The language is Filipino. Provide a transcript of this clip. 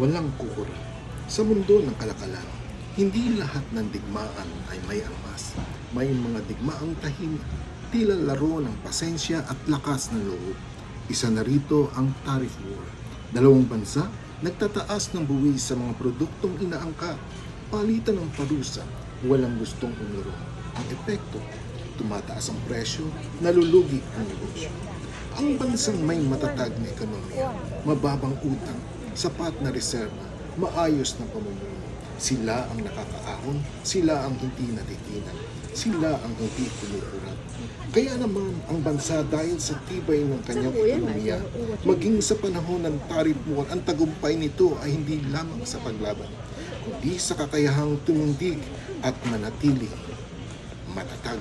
walang kukuri. Sa mundo ng kalakalan, hindi lahat ng digmaan ay may armas. May mga digmaang tahimik, tila laro ng pasensya at lakas ng loob. Isa na rito ang tariff war. Dalawang bansa nagtataas ng buwis sa mga produktong inaangkat. Palitan ng parusa, walang gustong umiro. Ang epekto, tumataas ang presyo, nalulugi ang negosyo. Ang bansang may matatag na ekonomiya, mababang utang, sapat na reserba, maayos na pamumuno. Sila ang nakakaahon, sila ang hindi natitinan, sila ang hindi kumukurat. Kaya naman ang bansa dahil sa tibay ng kanyang ekonomiya, maging sa panahon ng tarif war, ang tagumpay nito ay hindi lamang sa paglaban, kundi sa kakayahang tumindig at manatili matatag